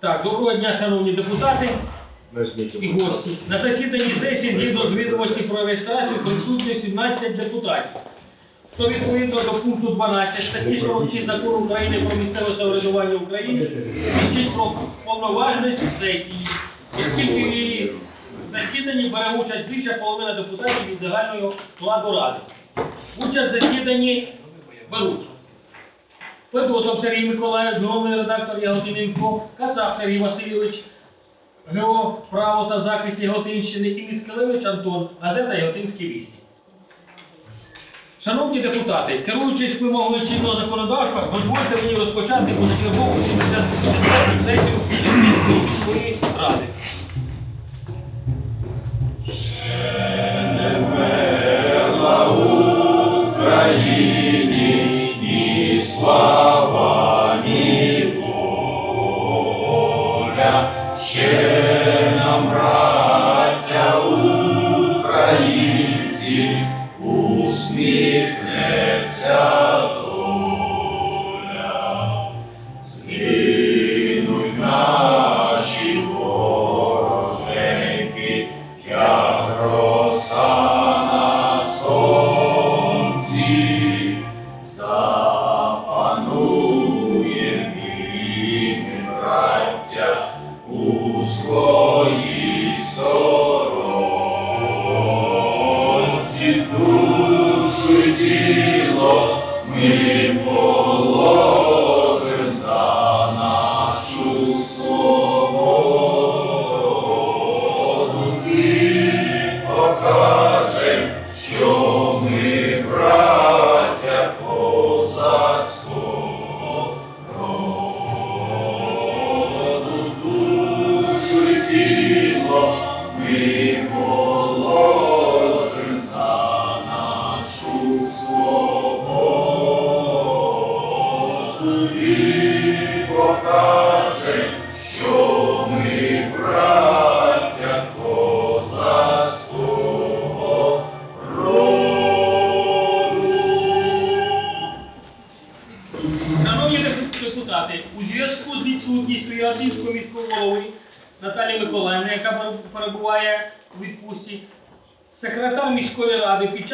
Так, доброго дня, шановні депутати і гості. На засіданні сесії згідно з відомості про реєстрацію присутні 17 депутатів. То відповідно до пункту 12 статті 46 закону України про місцеве самоврядування в Україні свідчить про повноважність сесії. Оскільки в її засіданні бере участь більша половина депутатів від загального складу ради. Участь в засіданні беруть. Федотов Сергій Миколаївич, головний редактор Яготиненко, Кацап Сергій Васильович, ГО «Право та захист Яготинщини і Міскалевич Антон, газета Яготинські вісті. Шановні депутати, керуючись вимогою чинного законодавства, дозвольте мені розпочати позачергову 70 сесію міської ради.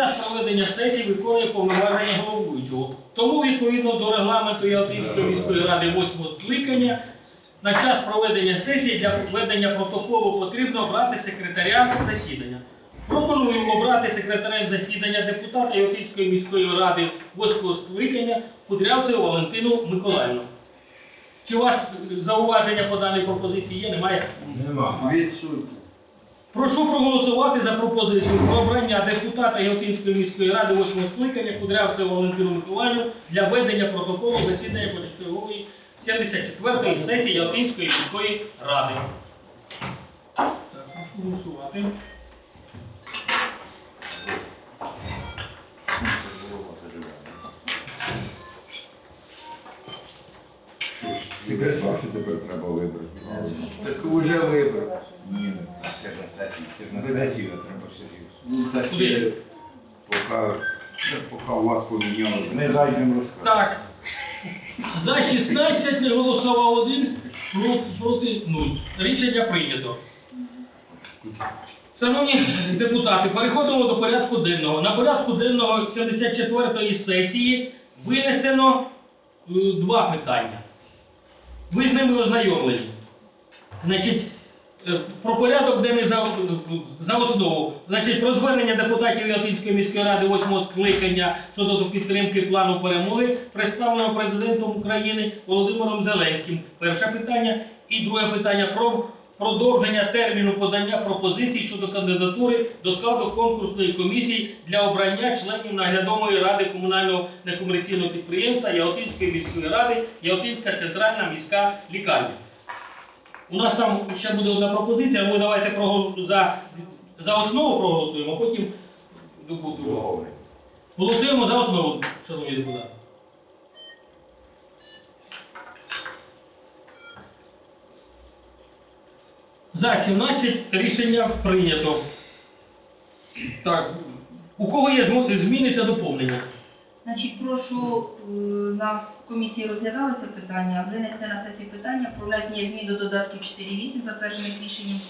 Час проведення сесії виконує повноваження головуючого. Тому, відповідно до регламенту Яготинської міської ради 8 скликання, на час проведення сесії для ведення протоколу потрібно обрати секретаря засідання. Пропоную обрати секретарем засідання депутата Яготинської міської ради 8 скликання Кудрявцеву Валентину Миколаївну. Чи у вас зауваження по даній пропозиції є? Немає? Нема. Відсутні. Прошу проголосувати за пропозицію про обрання депутата Яготинської міської ради 8 скликання Кудрявцеву Валентину Миколаївну для ведення протоколу засідання позачергової 74-ї сесії Яготинської міської ради. Так, прошу голосувати. Що тепер треба вибрати? Так уже вибрав. Ні, на треба. Ну, так, Куди? Поки, поки у вас помінялося. Ми зайдемо розказати. Так. За 16 не голосував один, проти, проти 0. Рішення прийнято. Шановні депутати, переходимо до порядку денного. На порядку денного 74-ї сесії винесено е, два питання. Ви з ними ознайомлені. Значить, про порядок денний за, основу. Значить, про звернення депутатів Ятинської міської ради 8 скликання щодо підтримки плану перемоги, представленого президентом України Володимиром Зеленським. Перше питання. І друге питання про продовження терміну подання пропозицій щодо кандидатури до складу конкурсної комісії для обрання членів наглядової ради комунального некомерційного підприємства Яготинської міської ради, Яготинська центральна міська лікарня. У нас там ще буде одна пропозиція, ми давайте прогол- за, за основу проголосуємо, а потім добудуємо. Голосуємо за основу, шановні депутати. За 17 рішення прийнято. Так, у кого є зміни та доповнення? Значить, прошу е, на комісії розглядалося питання, винести на сесію питання про внесення змін до додатків 4.8, затверджених рішенням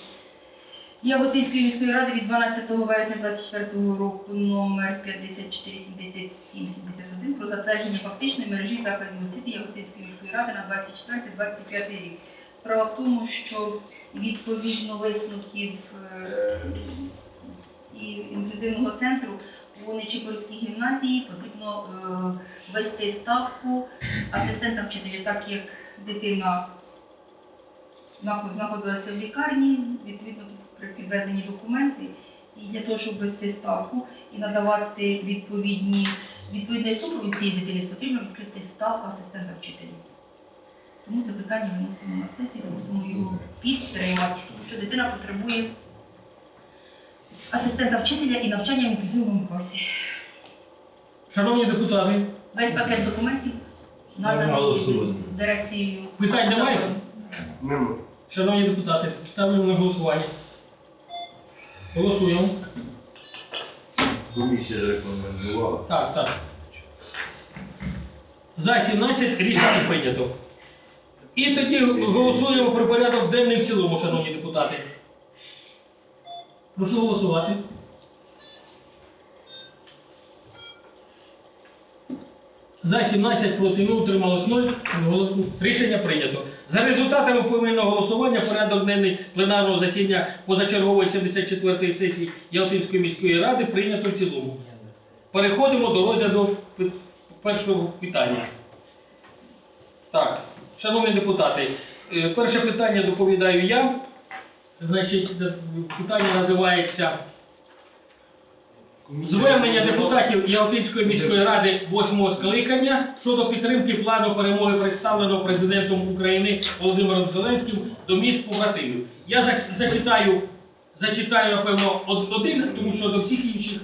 Яготинської міської ради від 12 вересня 2024 року номер 547771 про затвердження фактичної мережі закладів освіти Яготинської міської ради на 24-25 рік. Справа в тому, що відповідно висновків е, і інклюзивного центру у Нечипорській гімназії потрібно е, ввести ставку асистента вчителя, так як дитина знаходилася в лікарні, відповідно при підведенні документів, і для того, щоб ввести ставку і надавати відповідні відповідний супровід цієї дитини, потрібно відкрити ставку асистента вчителя. Тому це питання виносимо на сесію, просимо його підтримати, тому що дитина потребує асистента вчителя і навчання в інклюзивному класі. Шановні депутати, Весь пакет документів наданий Голосуємо. дирекцією. Питань немає? Нема. шановні депутати, ставлю на голосування. Голосуємо. Комісія рекомендувала. Так, так. За 17 рішення прийнято. І тоді голосуємо про порядок денний в цілому, шановні депутати. Прошу голосувати. За 17 проти 0, утрималось 0. Голосу- Рішення прийнято. За результатами поіменного голосування порядок денний пленарного засідання позачергової 74-ї сесії Ялтинської міської ради прийнято в цілому. Переходимо до розгляду першого питання. Так, шановні депутати, е, перше питання доповідаю я. Значить, питання називається Звернення депутатів Ялтинської міської ради 8 скликання щодо підтримки плану перемоги представленого президентом України Володимиром Зеленським до міст побратимів. Я зачитаю, зачитаю, напевно, один, тому що до всіх інших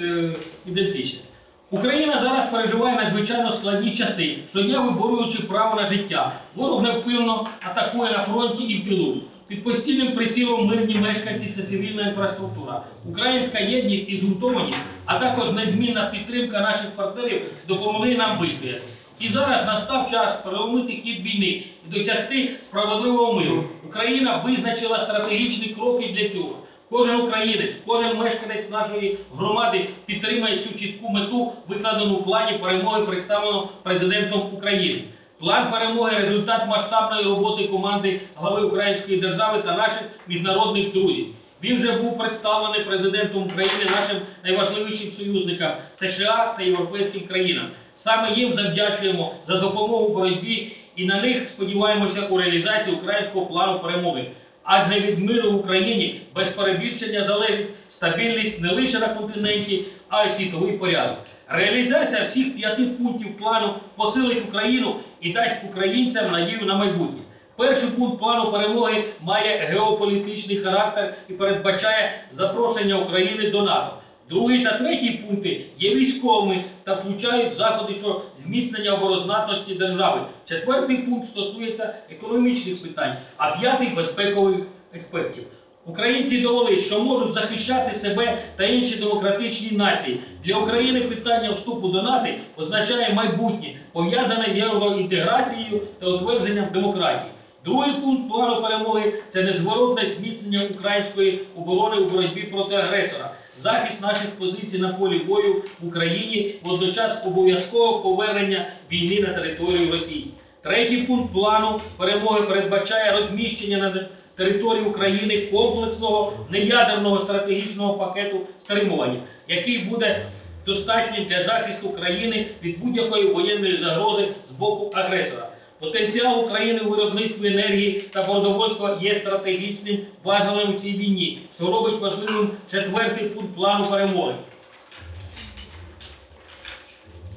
е, ідентичний. Україна зараз переживає надзвичайно складні часи, щодня виборюючи право на життя. Ворог невпинно атакує на фронті і в тилу. Під постійним прицілом мирні мешканці та цивільна інфраструктура. Українська єдність і згуртованість, а також незмінна підтримка наших партнерів допомогли нам вистояти. І зараз настав час переломити хід війни і досягти справедливого миру. Україна визначила стратегічні кроки для цього. Кожен українець, кожен мешканець нашої громади підтримає цю чітку мету, викладену в плані перемоги, представленого президентом України. План перемоги результат масштабної роботи команди глави Української держави та наших міжнародних друзів. Він вже був представлений президентом України нашим найважливішим союзникам США та європейським країнам. Саме їм завдячуємо за допомогу боротьбі і на них сподіваємося у реалізації українського плану перемоги. Адже від миру в Україні без перебільшення залежить стабільність не лише на континенті, а й світовий порядок. Реалізація всіх п'яти пунктів плану посилить Україну і дасть українцям надію на майбутнє. Перший пункт плану перемоги має геополітичний характер і передбачає запрошення України до НАТО. Другий та третій пункти є військовими та включають заходи щодо зміцнення оборознатності держави. Четвертий пункт стосується економічних питань, а п'ятий безпекових аспектів. Українці довели, що можуть захищати себе та інші демократичні нації. Для України питання вступу до НАТО означає майбутнє, пов'язане з євроінтеграцією та утвердженням демократії. Другий пункт плану перемоги це незворотне зміцнення української оборони у боротьбі проти агресора, захист наших позицій на полі бою в Україні, водночас обов'язкове повернення війни на територію Росії. Третій пункт плану перемоги передбачає розміщення на території України комплексного неядерного стратегічного пакету стримування, який буде достатнім для захисту країни від будь-якої воєнної загрози з боку агресора. Потенціал України у виробництві енергії та продовольства є стратегічним важелем у цій війні, що робить важливим четвертий пункт плану перемоги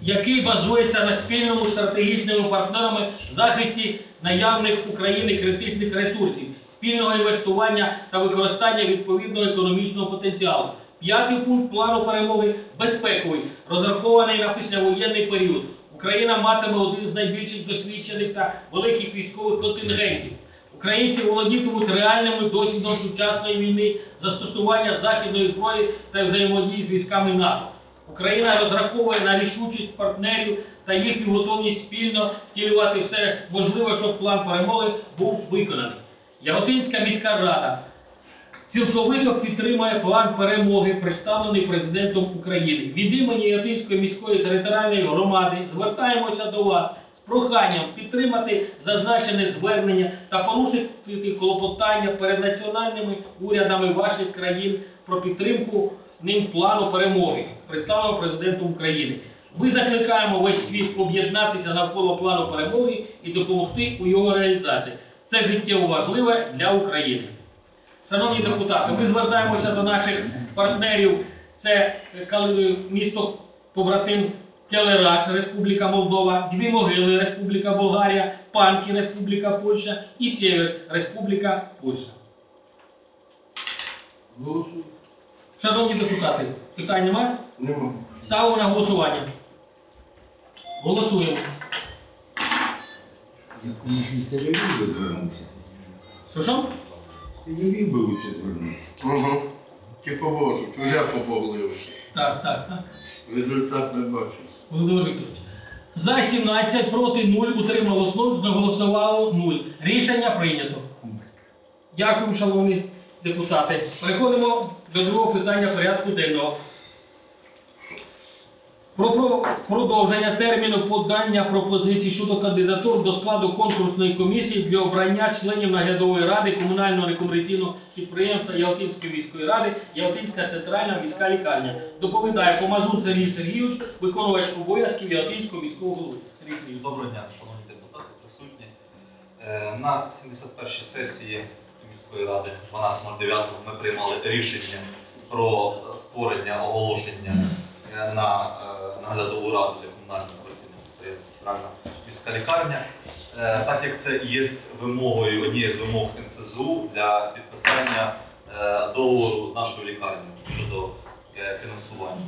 який базується на спільному стратегічними партнерами захисті наявних в Україні критичних ресурсів, спільного інвестування та використання відповідного економічного потенціалу. П'ятий пункт плану перемоги безпековий, розрахований на післявоєнний період. Україна матиме один з найбільших досвідчених та великих військових контингентів. Українці володітимуть реальним досвідом сучасної війни, застосування західної зброї та взаємодії з військами НАТО. Україна розраховує на рішучість партнерів та їхню готовність спільно втілювати все можливе, щоб план перемоги був виконаний. Яготинська міська рада цілковито підтримує план перемоги, представлений президентом України. Від імені Ятинської міської територіальної громади звертаємося до вас з проханням підтримати зазначене звернення та порушити клопотання перед національними урядами ваших країн про підтримку ним плану перемоги, представленого президентом України. Ми закликаємо весь світ об'єднатися навколо плану перемоги і допомогти у його реалізації. Це життєво важливе для України. Шановні депутати, ми звертаємося до наших партнерів. Це е, місто побратим Келерач, Республіка Молдова, Дві Могили, Республіка Болгарія, Панки, Республіка Польща і Сєвер, Республіка Польща. Голосуй. Шановні депутати, питань немає? Нема. Ставимо на голосування. Голосуємо. Якомусь телевізор би звернувся. Що що? Телевізор би лучше звернувся. Ага. Ті поможуть, вже побогли. Так, так, так. Результат не бачив. Володимир Вікторович. За 17, проти 0, утрималось 0, проголосувало 0. Рішення прийнято. Дякую, шановні депутати. Переходимо до другого питання порядку денного. Про про- продовження терміну подання пропозицій щодо кандидатур до складу конкурсної комісії для обрання членів наглядової ради комунального некомерційного підприємства Ялтинської міської ради Ялтинська центральна міська лікарня. Доповідає Помазун Сергій Сергійович, виконувач обов'язків Ялтинського міського голови. Сергій Сергійович. Доброго дня, шановні депутати, присутні. Е, На 71-й сесії міської ради 12.09 ми приймали рішення про створення оголошення на е, наглядову раду для комунального операційного «Центральна міська лікарня. Е, Так як це є вимогою, однією з вимог НСЗУ для підписання е, договору з нашою лікарнею щодо е, фінансування.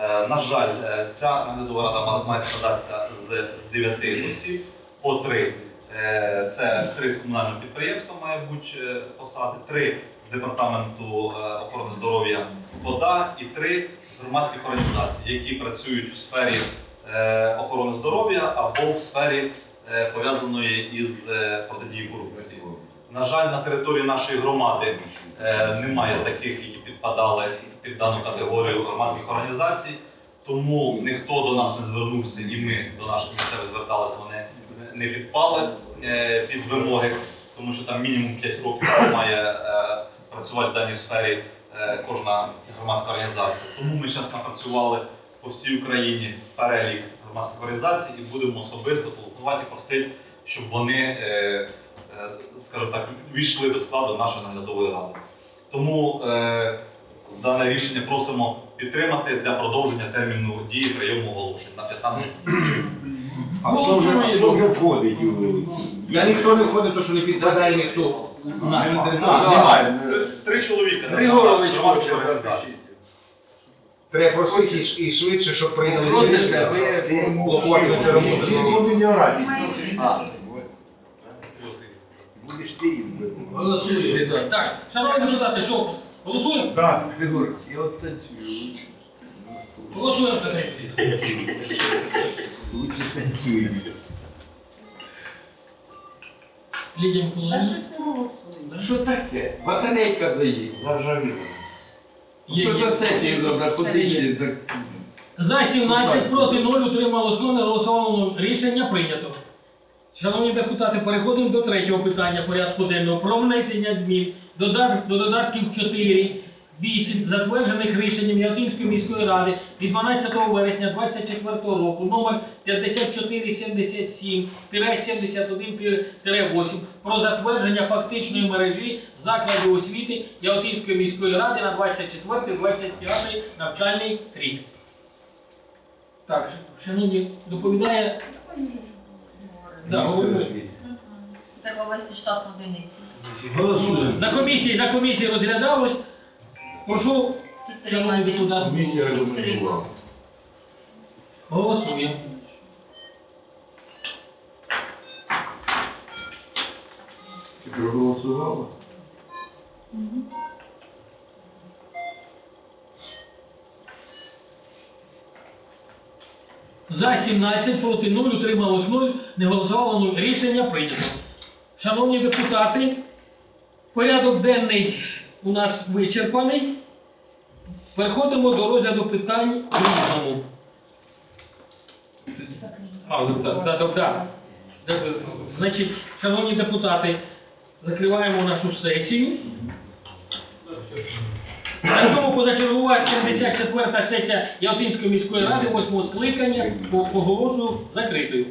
Е, На жаль, е, ця наглядова рада має складатися з 9 осіб по 3. Це 3 з комунального підприємства має бути е, посади, 3 з департаменту е, охорони здоров'я ВОДА і 3 з громадських організацій, які працюють у сфері е, охорони здоров'я або в сфері е, пов'язаної із е, протидії корупції. На жаль, на території нашої громади е, немає таких, які підпадали під дану категорію громадських організацій, тому ніхто до нас не звернувся, і ми до наших місцевих зверталися, вони не підпали е, під вимоги, тому що там мінімум 5 років має е, працювати в даній сфері кожна громадська організація. Тому ми зараз напрацювали по всій Україні перелік громадських організацій і будемо особисто телефонувати просити, щоб вони, е, е, скажімо так, війшли до складу нашої наглядової ради. Тому е, дане рішення просимо підтримати для продовження терміну дії прийому оголошень на 15 днів. А хто вже, а хто входить. Я ніхто не входить, то що не підпадає ніхто. Немає. Три чоловіка. Григорович Треба просити і, швидше, щоб прийняли рішення. Будеш ти їм. Голосуємо. Так, шановні депутати, що? Голосуємо? Так. Григор, я от танцюю. Голосуємо, Сергій Лучше танцюй. Лідія Миколаївна. Що таке? Батарейка заїхала. Заржавіла. Є, Що є. за сесію добре подивіться? так- За 17, проти 0, утрималось 0, не голосувало 0. Рішення прийнято. Шановні депутати, переходимо до третього питання порядку денного про внесення змін до, до додатків 4, 8, затверджених рішенням Ялтинської міської ради від 12 вересня 2024 року номер 5477-71-8 про затвердження фактичної мережі закладів освіти Ялтинської міської ради на 24-25 навчальний рік. Так, шановні, доповідає Да. Треба одиниці. На комісії, на комісії розглядалось. Прошу, шановні депутати, голосуємо. Проголосувала? За 17, проти 0, утрималось 0, не голосувало 0. Рішення прийнято. Шановні депутати, порядок денний у нас вичерпаний. Переходимо до розгляду питань в різному. А, так, так, так, так. Значить, шановні депутати, закриваємо нашу сесію. На цьому позачергова 74-та сесія Ялтинської міської ради 8 скликання по- оголошую закритою.